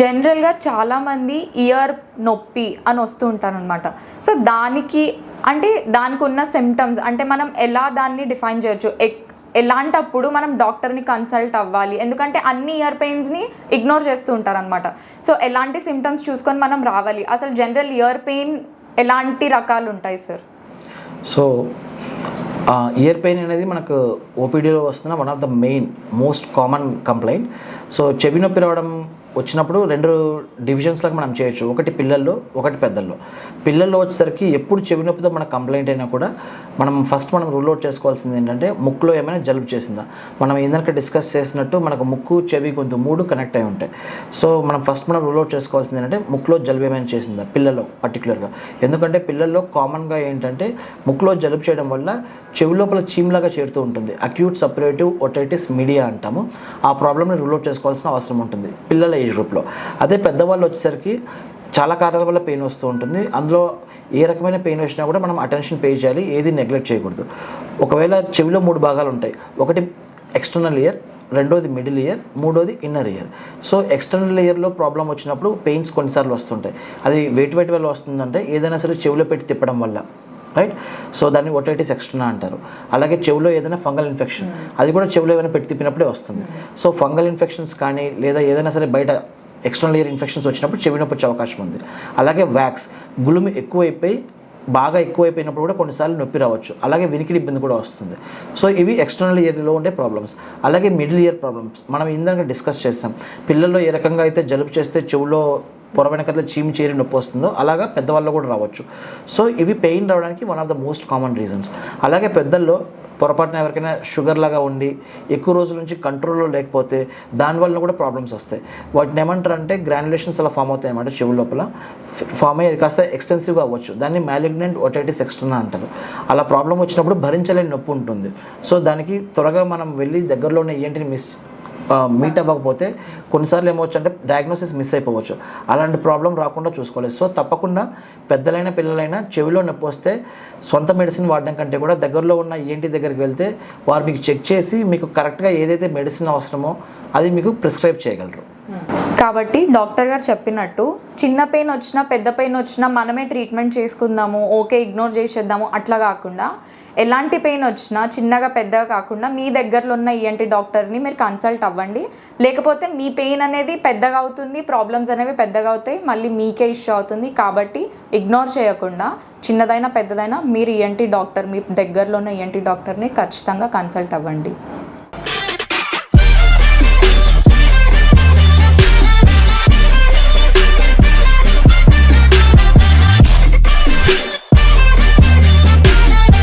జనరల్గా చాలామంది ఇయర్ నొప్పి అని వస్తూ ఉంటారు అనమాట సో దానికి అంటే దానికి ఉన్న సిమ్టమ్స్ అంటే మనం ఎలా దాన్ని డిఫైన్ చేయొచ్చు? ఎక్- ఎలాంటప్పుడు మనం డాక్టర్ని కన్సల్ట్ అవ్వాలి? ఎందుకంటే అన్ని ఇయర్ పెయిన్స్ని ఇగ్నోర్ చేస్తూ ఉంటారనమాట సో ఎలాంటి సిమ్టమ్స్ చూసుకొని మనం రావాలి? అసలు జనరల్ ఇయర్ పెయిన్ ఎలాంటి రకాలు ఉంటాయి సార్ సో ఇయర్ పెయిన్ అనేది మనకు ఓపీడీలో వస్తున్న one of the main most common complaint so చెవి నొప్పి రావడం వచ్చినప్పుడు రెండు డివిజన్స్లకు మనం చేయొచ్చు. ఒకటి పిల్లల్లో ఒకటి పెద్దల్లో. పిల్లల్లో వచ్చేసరికి ఎప్పుడు చెవి నొప్పితో మన కంప్లైంట్ అయినా కూడా మనం ఫస్ట్ మనం రూల్ అవుట్ చేసుకోవాల్సింది ఏంటంటే ముక్కులో ఏమైనా జలుబు చేసిందా? మనం ఇందాక డిస్కస్ చేసినట్టు మనకు ముక్కు చెవి కొంత మూడు కనెక్ట్ అయి ఉంటాయి. సో మనం ఫస్ట్ మనం రూల్ అవుట్ చేసుకోవాల్సింది ఏంటంటే ముక్కులో జలుబు ఏమైనా చేసిందా? పిల్లల్లో పర్టికులర్గా ఎందుకంటే పిల్లల్లో కామన్గా ఏంటంటే ముక్కులో జలుబు చేయడం వల్ల చెవి లోపల చీమ్లాగా చేరుతూ ఉంటుంది. అక్యూట్ సపరేటివ్ ఒటైటిస్ మీడియా అంటాము. ఆ ప్రాబ్లమ్ని రూల్ అవుట్ చేసుకోవాల్సిన అవసరం ఉంటుంది. పిల్లల ఏజ్ గ్రూప్లో అదే పెద్దవాళ్ళు వచ్చేసరికి చాలా కారణాల వల్ల పెయిన్ వస్తూ ఉంటుంది. అందులో ఏ రకమైన పెయిన్ వచ్చినా కూడా మనం అటెన్షన్ పే చేయాలి ఏది నెగ్లెక్ట్ చేయకూడదు. ఒకవేళ చెవిలో మూడు భాగాలు ఉంటాయి. ఒకటి ఎక్స్టర్నల్ ఇయర్ రెండోది మిడిల్ ఇయర్ మూడోది ఇన్నర్ ఇయర్ సో ఎక్స్టర్నల్ ఇయర్లో ప్రాబ్లం వచ్చినప్పుడు పెయిన్స్ కొన్నిసార్లు వస్తుంటాయి. అది వెయిట్ వెయిట్ వల్ల వస్తుందంటే ఏదైనా సరే చెవిలో పెట్టి తిప్పడం వల్ల. రైట్ సో దాన్ని ఒటైటిస్ ఎక్స్టర్నా అంటారు. అలాగే చెవిలో ఏదైనా ఫంగల్ ఇన్ఫెక్షన్. అది కూడా చెవిలో ఏదైనా పెట్టి తిప్పినప్పుడే వస్తుంది. సో ఫంగల్ ఇన్ఫెక్షన్స్ కానీ లేదా ఏదైనా సరే బయట ఎక్స్టర్నల్ ఇయర్ ఇన్ఫెక్షన్స్ వచ్చినప్పుడు చెవి నొప్పి వచ్చే అవకాశం ఉంది. అలాగే వ్యాక్స్. గులుమి ఎక్కువైపోయి బాగా ఎక్కువైపోయినప్పుడు కూడా కొన్నిసార్లు నొప్పి రావచ్చు. అలాగే వినికిడి ఇబ్బంది కూడా వస్తుంది. సో ఇవి ఎక్స్టర్నల్ ఇయర్లో ఉండే ప్రాబ్లమ్స్. అలాగే మిడిల్ ఇయర్ ప్రాబ్లమ్స్. మనం ఇందాక డిస్కస్ చేస్తాం పిల్లల్లో ఏ రకంగా అయితే జలుబు చేస్తే చెవులో పొర వెనకల చీమి చేరి నొప్పి వస్తుందో అలాగా పెద్దవాళ్ళు కూడా రావచ్చు. సో ఇవి పెయిన్ రావడానికి one of the most common reasons అలాగే పెద్దల్లో పొరపాటున ఎవరికైనా షుగర్ లాగా ఉండి ఎక్కువ రోజుల నుంచి కంట్రోల్లో లేకపోతే దానివల్ల కూడా ప్రాబ్లమ్స్ వస్తాయి. వాటిని ఏమంటారు అంటే గ్రాన్యులేషన్స్ అలా ఫామ్ అవుతాయి అన్నమాట చెవు లోపల. ఫామ్ అయ్యేది కాస్త ఎక్స్టెన్సివ్గా అవ్వచ్చు. దాన్ని మ్యాలిగ్నెంట్ ఒటైటిస్ ఎక్స్టర్నా అంటారు. అలా ప్రాబ్లం వచ్చినప్పుడు భరించలేని నొప్పి ఉంటుంది. సో దానికి త్వరగా మనం వెళ్ళి దగ్గరలో ఉన్న ఏంటిని మిస్ మీట్ అవ్వకపోతే కొన్నిసార్లు ఏమవచ్చు అంటే డయాగ్నోసిస్ మిస్ అయిపోవచ్చు. అలాంటి ప్రాబ్లం రాకుండా చూసుకోవాలి. సో తప్పకుండా పెద్దలైన పిల్లలైనా చెవిలో నొప్పి వస్తే సొంత మెడిసిన్ వాడడం కంటే కూడా దగ్గరలో ఉన్న ఏంటి దగ్గరికి వెళ్తే వారు మీకు చెక్ చేసి మీకు కరెక్ట్గా ఏదైతే మెడిసిన్ అవసరమో అది మీకు ప్రిస్క్రైబ్ చేయగలరు. కాబట్టి డాక్టర్ గారు చెప్పినట్టు చిన్న పెయిన్ వచ్చినా పెద్ద పెయిన్ వచ్చినా మనమే ట్రీట్మెంట్ చేసుకుందాము ఓకే ఇగ్నోర్ చేసేద్దాము అట్లా కాకుండా ఎలాంటి పెయిన్ వచ్చినా చిన్నగా పెద్దగా కాకుండా మీ దగ్గరలో ఉన్న ఈఎన్టీ డాక్టర్ని మీరు కన్సల్ట్ అవ్వండి. లేకపోతే మీ పెయిన్ అనేది పెద్దగా అవుతుంది ప్రాబ్లమ్స్ అనేవి పెద్దగా అవుతాయి మళ్ళీ మీకే ఇష్యూ అవుతుంది. కాబట్టి ఇగ్నోర్ చేయకుండా చిన్నదైనా పెద్దదైనా మీరు ఈఎన్టీ డాక్టర్ మీ దగ్గరలో ఉన్న ఈఎన్టీ డాక్టర్ని ఖచ్చితంగా కన్సల్ట్ అవ్వండి.